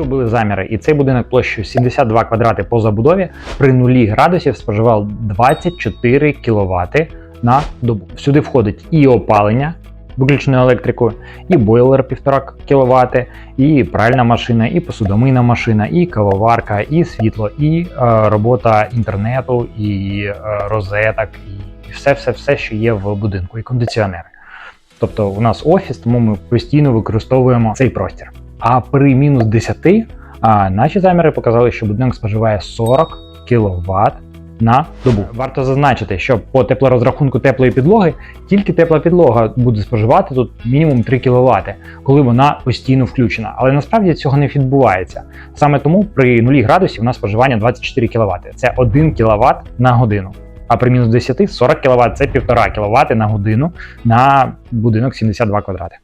робили заміри, і цей будинок площею 72 квадрати по забудові при нулі градусів споживав 24 кВт на добу. Сюди входить і опалення виключною електрикою, і бойлер 1,5 кВт, і пральна машина, і посудомийна машина, і кавоварка, і світло, і е, робота інтернету, і е, розеток, і все, все, все, що є в будинку, і кондиціонери. Тобто у нас офіс, тому ми постійно використовуємо цей простір. А при мінус 10 а, наші заміри показали, що будинок споживає 40 кВт на добу. Варто зазначити, що по теплорозрахунку теплої підлоги тільки тепла підлога буде споживати тут мінімум 3 кВт, коли вона постійно включена. Але насправді цього не відбувається. Саме тому при 0 градусів у нас споживання 24 кВт. Це 1 кВт на годину. А при мінус 10 40 кВт це 1,5 кВт на годину на будинок 72 квадрати.